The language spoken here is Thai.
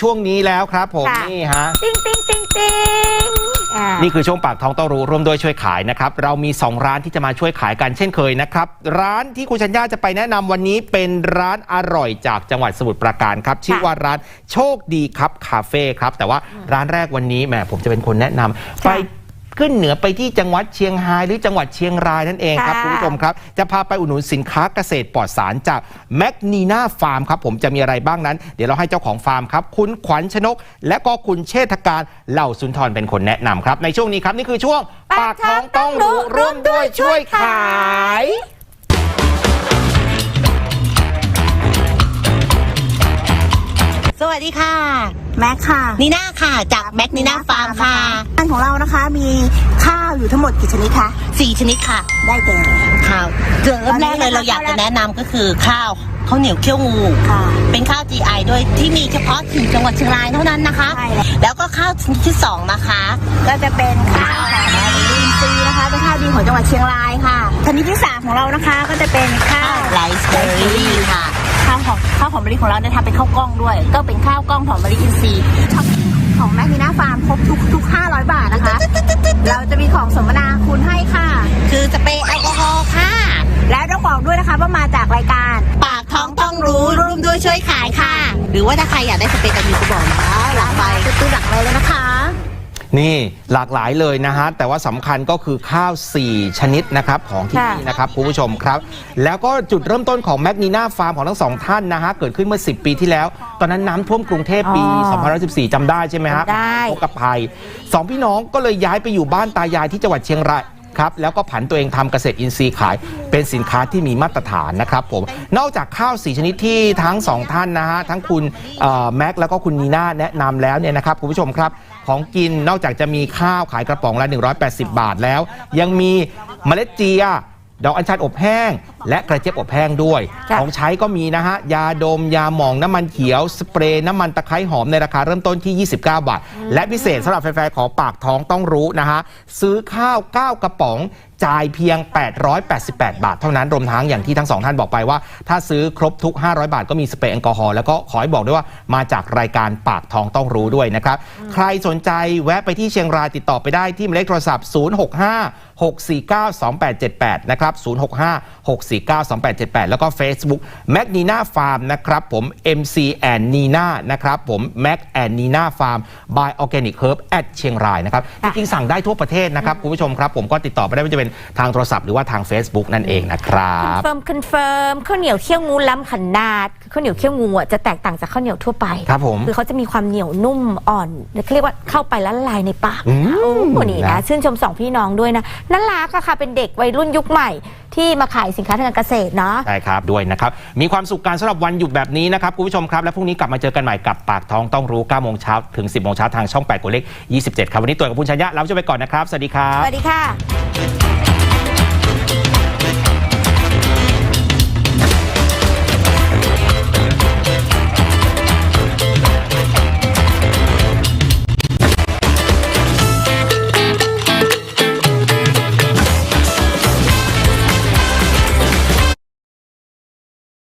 ช่วงนี้แล้วครับผมค่ะ นี่ฮะ ติ้งติ้งติ้งติ้งอ่า นี่คือช่วงปากท้องต้องรู้ร่วมด้วยช่วยขายนะครับ เรามี 2 ร้านที่จะมาช่วยขายกันเช่นเคยนะครับ ร้านที่คุณชัญญาจะไปแนะนำวันนี้เป็นร้านอร่อยจากจังหวัดสมุทรปราการครับ ชื่อว่าร้านโชคดีครับคาเฟ่ครับ แต่ว่าร้านแรกวันนี้แหมผมจะเป็นคนแนะนำไป ขึ้นเหนือไปที่จังหวัดเชียงรายหรือจังหวัดเชียงรายนั่นเองครับค่ะ คุณผู้ชมครับจะพาไปอุดหนุนสินค้าเกษตรปลอดสารจากแมกนีนาฟาร์มครับผมจะมีอะไรบ้างนั้น เดี๋ยวเราให้เจ้าของฟาร์มครับ คุณขวัญชนก และก็คุณเชษฐการเหล่าสุนทรเป็นคนแนะนำครับ ในช่วงนี้ครับนี่คือช่วงปากท้องต้องรู้ร่วมด้วยช่วยขาย สวัสดีค่ะ แม็กค่ะ นีน่าค่ะ จากแม็กนีน่าฟาร์มค่ะร้า นของเรานะคะ มีข้าวอยู่ทั้งหมดกี่ชนิดคะสี่ชนิดค่ะ ได้แก่ข้าวเริ่มแรกเลยเราอยากจะแนะนำก็คือข้าวข้าวเหนียวเคี่ยวงู ค่ะ เป็นข้าว GI ด้วยที่มีเฉพาะถิ่นจังหวัดเชียงรายเท่านั้นนะคะ ใช่แล้ว แล้วก็ข้าวชนิดที่สองนะคะ ก็จะเป็นข้าวหอมมะลิอินทรีย์นะคะเป็นข้าวดีของจังหวัดเชียงรายค่ะชนิดที่สามของเรานะคะก็จะเป็นข้าข้าววไรซ์เบอร์รี่ค่ะ ข้าวหอมข้าวหอมมะลิของเราเนี่ยทำเป็นข้าวกล้องด้วย ก็เป็นข้าวกล้องหอมมะลิอินทรีย์ช็อปปิ้งของแมกนีน่าฟาร์มครบทุกทุก 500 บาท ของสมนาคุณให้ค่ะ คือสเปรย์แอลกอฮอล์ค่ะ และต้องบอกด้วยนะคะว่ามาจากรายการ ปากท้องต้องรู้ร่วมด้วยช่วยขายค่ะ หรือว่าถ้าใครอยากได้สเปรย์กันยูก็บอกนะคะ นี่หลากหลายเลยนะฮะ แต่ว่าสำคัญก็คือข้าว 4 ชนิดนะครับของที่ค่ะนี่นะครับคุณผู้ชมครับ แล้วก็จุดเริ่มต้นของแมกนีนาฟาร์มของทั้งสองท่านนะฮะ เกิดขึ้นเมื่อ 10 ปีที่แล้ว ตอนนั้นน้ำท่วมกรุงเทพปี อ๋อ2014จำได้ใช่ไหมฮะจำได้อุทกภัยสองพี่น้องก็เลยย้ายไปอยู่บ้านตายายที่จังหวัดเชียงราย ครับแล้วก็ผันตัวเองทำเกษตรอินทรีย์ขาย เป็นสินค้าที่มีมาตรฐานนะครับผมนอกจากข้าวสีชนิดที่ทั้งสองท่านนะฮะทั้งคุณแม็กซ์แล้วก็คุณนีน่าแนะนำแล้วเนี่ยนะครับคุณผู้ชมครับของกินนอกจากจะมีข้าวขายกระป๋องละ 180 บาทแล้ว ยังมีเมล็ดเจีย ดอกอัญชันอบแห้ง และกระเจี๊ยบอบแห้งด้วย ค่ะ ของใช้ก็มีนะฮะ ยาดม ยาหมองน้ำมันเขียว สเปรย์น้ำมันตะไคร้หอมในราคาเริ่มต้นที่ 29 บาท และพิเศษสำหรับแฟนๆของปากท้องต้องรู้นะฮะ ซื้อข้าว 9 กระป๋อง จ่ายเพียง 888 บาท เท่านั้นรวมทั้งอย่างที่ทั้งสองท่านบอกไปว่า ถ้าซื้อครบทุก 500 บาทก็มีสเปรย์แอลกอฮอล์แล้วก็ขอให้บอกด้วยว่ามาจากรายการปากท้องต้องรู้ด้วยนะครับ ใครสนใจแวะไปที่เชียงรายติดต่อไปได้ที่หมายเลขโทรศัพท์ 065 649 2878 นะครับ 065 649 2878 แล้วก็ Facebook m a c Nina Farm นะครับผม MC and Nina นะครับผม Mac and Nina Farm by Organic Herb at เชียงรายนะครับจค่ะริงๆสั่งได้ทั่วประเทศนะครับ คุณผู้ชมครับ ผมก็ติดต่อไปได้ไม่ว่าจะเป็นทางโทรศัพท์หรือว่าทาง Facebook นั่นเองนะครับ เฟิร์มคอนเฟิร์มข้าวเหนียวเคี่ยวงูล้ำขนาดข้าวเหนียวเคี่ยวงูอะจะแตกต่างจากข้าวเหนียวทั่วไปครับผมคือเขาจะมีความเหนียวนุ่มอ่อนเขาเรียกว่าเข้าไปแล้วละลายในปากอืมโอ้โหนี่นะนะ ชื่นชมสองพี่น้องด้วยนะน่ารักอะค่ะเป็นเด็กวัยรุ่นยุคใหม่ ที่มาขายสินค้าทางการเกษตรเนาะใช่ครับ ด้วยนะครับ มีความสุขการสำหรับวันหยุดแบบนี้นะครับ คุณผู้ชมครับ และพรุ่งนี้กลับมาเจอกันใหม่กับปากท้องต้องรู้9โมงเช้าถึง 10โมงเช้าทางช่อง 8กดเลข27 ครับ วันนี้ตัวกับคุณชัญญะเราจะไปก่อนนะครับ สวัสดีครับ สวัสดีค่ะ